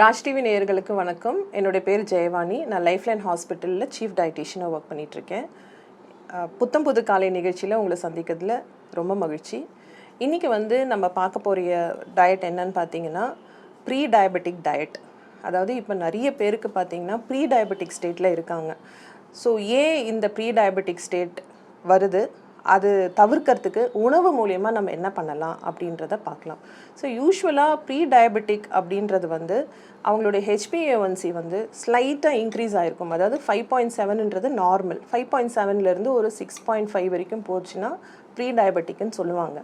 Raj TV நேயர்களுக்கு வணக்கம். என்னுடைய பேர் ஜெயவாணி. நான் லைஃப் லைன் ஹாஸ்பிட்டலில் சீஃப் டயட்டிஷியனாக ஒர்க் பண்ணிகிட்ருக்கேன் புத்தம் புது காலை நிகழ்ச்சியில் உங்களை சந்திக்கிறதுல ரொம்ப மகிழ்ச்சி. இன்றைக்கி வந்து நம்ம பார்க்க போகிற டயட் என்னன்னு பார்த்தீங்கன்னா ப்ரீ டயபெட்டிக் டயட் அதாவது இப்போ நிறைய பேருக்கு பார்த்தீங்கன்னா ப்ரீ டயபெட்டிக் ஸ்டேட்டில் இருக்காங்க. ஸோ ஏன் இந்த ப்ரீ டயபெட்டிக் ஸ்டேட் வருது? அது தவிர்க்கறதுக்கு உணவு மூலியமாக நம்ம என்ன பண்ணலாம் அப்படின்றத பார்க்கலாம். ஸோ யூஸ்வலாக ப்ரீ டயபெட்டிக் அப்படின்றது வந்து அவங்களுடைய ஹெச்பிஏஒன்சி வந்து ஸ்லைட்டாக இன்க்ரீஸ் ஆகிருக்கும் அதாவது ஃபைவ் பாயிண்ட் செவன்ன்றது நார்மல் ஃபைவ் பாயிண்ட் செவன்லேருந்து ஒரு சிக்ஸ் பாயிண்ட் ஃபைவ் வரைக்கும் போச்சுன்னா ப்ரீ டயபெட்டிக்னு சொல்லுவாங்க.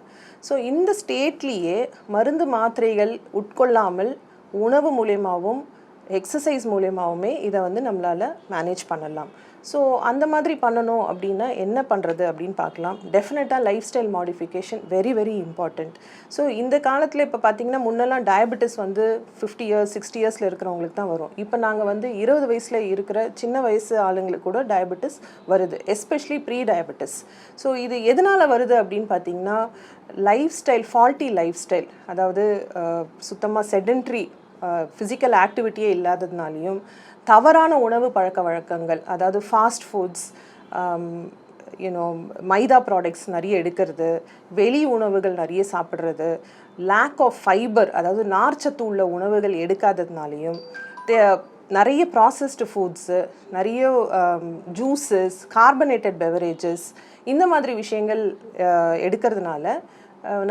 ஸோ இந்த ஸ்டேட்லேயே மருந்து மாத்திரைகள் உட்கொள்ளாமல் உணவு மூலியமாகவும் எக்ஸசைஸ் மூலியமாகவுமே இதை வந்து நம்மளால் மேனேஜ் பண்ணலாம். ஸோ அந்த மாதிரி பண்ணணும் அப்படின்னா என்ன பண்ணுறது அப்படின்னு பார்க்கலாம். டெஃபினட்டாக lifestyle modification very very important so இந்த காலத்தில் இப்போ பார்த்தீங்கன்னா முன்னெல்லாம் டயபெட்டிஸ் வந்து ஃபிஃப்டி இயர்ஸ் சிக்ஸ்டி இயர்ஸில் இருக்கிறவங்களுக்கு தான் வரும். இப்போ நாங்கள் வந்து இருபது வயசில் இருக்கிற சின்ன வயசு ஆளுங்களுக்கு கூட டயபெட்டிஸ் வருது எஸ்பெஷலி ப்ரீ டயபெட்டிஸ் ஸோ இது எதனால் வருது அப்படின்னு பார்த்தீங்கன்னா life style faulty life style அதாவது சுத்தமாக செடென்ட்ரி ஃபிசிக்கல் ஆக்டிவிட்டியே இல்லாததுனாலையும் தவறான உணவு பழக்க வழக்கங்கள் அதாவது fast foods you know maida products நிறைய எடுக்கிறது வெளி உணவுகள் நிறைய சாப்பிட்றது லேக் ஆஃப் ஃபைபர் அதாவது நார்ச்சத்து உள்ள உணவுகள் எடுக்காததுனாலையும் நிறைய ப்ராசஸ்டு ஃபுட்ஸு நிறைய ஜூஸஸ் கார்பனேட்டட் பெவரேஜஸ் இந்த மாதிரி விஷயங்கள் எடுக்கிறதுனால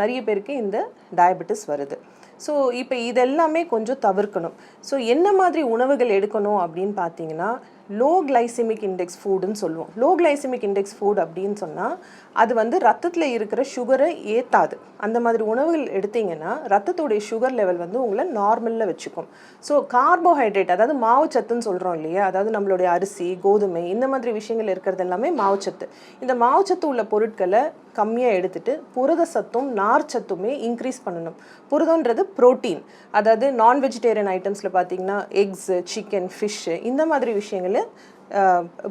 நிறைய பேருக்கு இந்த டயபெட்டிஸ் வருது. ஸோ இப்போ இதெல்லாமே கொஞ்சம் தவிர்க்கணும். ஸோ என்ன மாதிரி உணவுகள் எடுக்கணும் அப்படின்னு பார்த்தீங்கன்னா லோ கிளைசிமிக் இண்டெக்ஸ் ஃபுட்டுன்னு சொல்லுவோம். லோ கிளைசிமிக் இண்டெக்ஸ் ஃபுட் அப்படின்னு சொன்னால் அது வந்து ரத்தத்தில் இருக்கிற சுகரை ஏற்றாது அந்த மாதிரி உணவுகள் எடுத்தீங்கன்னா ரத்தத்துடைய சுகர் லெவல் வந்து உங்களை நார்மலில் வச்சுக்கும். ஸோ கார்போஹைட்ரேட் அதாவது மாவுச்சத்துன்னு சொல்கிறோம் இல்லையா? அதாவது நம்மளுடைய அரிசி கோதுமை இந்த மாதிரி விஷயங்கள் இருக்கிறது எல்லாமே மாவுச்சத்து இந்த மாவுச்சத்து உள்ள பொருட்களை கம்மியாக எடுத்துகிட்டு புரத சத்தும் நார் சத்துமே இன்க்ரீஸ் பண்ணணும். புரதன்றது ப்ரோட்டீன் அதாவது நான் வெஜிடேரியன் ஐட்டம்ஸில் பார்த்தீங்கன்னா எக்ஸு சிக்கன் ஃபிஷ்ஷு இந்த மாதிரி விஷயங்கள்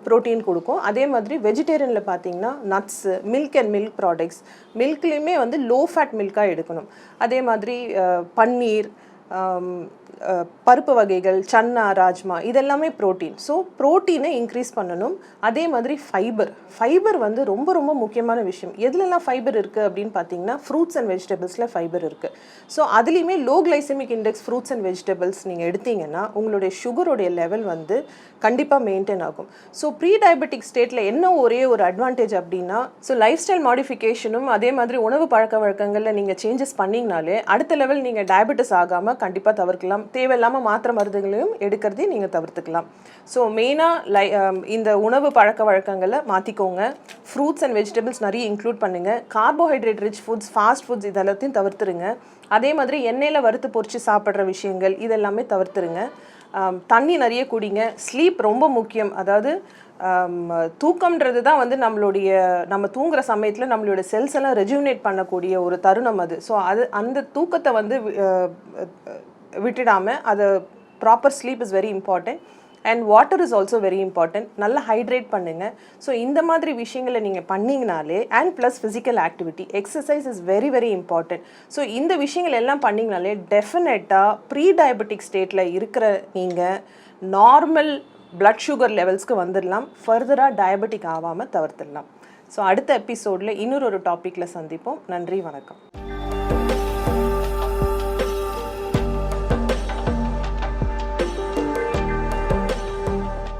ப்ரோட்டீன் கொடுக்கும். அதே மாதிரி வெஜிடேரியனில் பார்த்தீங்கன்னா nuts milk and milk products மில்க்லேயுமே வந்து லோ ஃபேட் மில்காக எடுக்கணும். அதே மாதிரி பன்னீர் பருப்பு வகைகள் சன்னா ராஜ்மா இதெல்லாமே ப்ரோட்டீன் ஸோ ப்ரோட்டீனை இன்க்ரீஸ் பண்ணணும். அதே மாதிரி ஃபைபர் ஃபைபர் வந்து ரொம்ப ரொம்ப முக்கியமான விஷயம். எதுலலாம் ஃபைபர் இருக்குது அப்படின்னு பார்த்தீங்கன்னா ஃப்ரூட்ஸ் அண்ட் வெஜிடபிள்ஸில் ஃபைபர் இருக்குது ஸோ அதுலேயுமே low glycemic index fruits and vegetables நீங்கள் எடுத்தீங்கன்னா உங்களுடைய சுகருடைய லெவல் வந்து கண்டிப்பாக மெயின்டைன் ஆகும். ஸோ ப்ரீ டயபெட்டிக் ஸ்டேட்டில் என்ன ஒரே ஒரு அட்வான்டேஜ் அப்படின்னா ஸோ லைஃப் ஸ்டைல் மாடிஃபிகேஷனும் அதே மாதிரி உணவு பழக்க வழக்கங்களில் நீங்கள் சேஞ்சஸ் பண்ணிங்கனாலே அடுத்த லெவல் நீங்கள் டயபெட்டிஸ் ஆகாமல் கண்டிப்பாக தவிர்க்கலாம். தேவையில்லாமல் மாத்திரை மருந்துகளையும் எடுக்கிறதையும் நீங்கள் தவிர்த்துக்கலாம். ஸோ மெயினாக லை இந்த உணவு பழக்க வழக்கங்களை மாற்றிக்கோங்க ஃப்ரூட்ஸ் அண்ட் வெஜிடபிள்ஸ் நிறைய இன்க்ளூட் பண்ணுங்கள் carbohydrate rich foods fast foods இதெல்லாத்தையும் தவிர்த்துருங்க. அதே மாதிரி எண்ணெயில் வறுத்து பொறிச்சு சாப்பிட்ற விஷயங்கள் இதெல்லாமே தவிர்த்துருங்க. தண்ணி நிறைய குடிங்க. ஸ்லீப் ரொம்ப முக்கியம். அதாவது தூக்கம்ன்றது தான் வந்து நம்மளுடைய நம்ம தூங்குற சமயத்தில் நம்மளோட செல்ஸ் எல்லாம் ரெஜுவினேட் பண்ணக்கூடிய ஒரு தருணம் அது. ஸோ அது அந்த தூக்கத்தை வந்து விட்டுடாமல் அதை proper sleep is very important and water is also very important நல்லா ஹைட்ரேட் பண்ணுங்கள் ஸோ இந்த மாதிரி விஷயங்களை நீங்கள் பண்ணிங்கனாலே and plus physical activity exercise is very very important so இந்த விஷயங்கள் எல்லாம் பண்ணிங்கனாலே டெஃபினட்டாக ப்ரீ டயபெட்டிக் ஸ்டேட்டில் இருக்கிற நீங்கள் நார்மல் பிளட் சுகர் லெவல்ஸ்க்கு வந்துடலாம் ஃபர்தராக டயபெட்டிக் ஆகாமல் தவிர்த்துடலாம் ஸோ அடுத்த எபிசோடில் இன்னொரு ஒரு டாப்பிக்கில் சந்திப்போம். நன்றி வணக்கம்.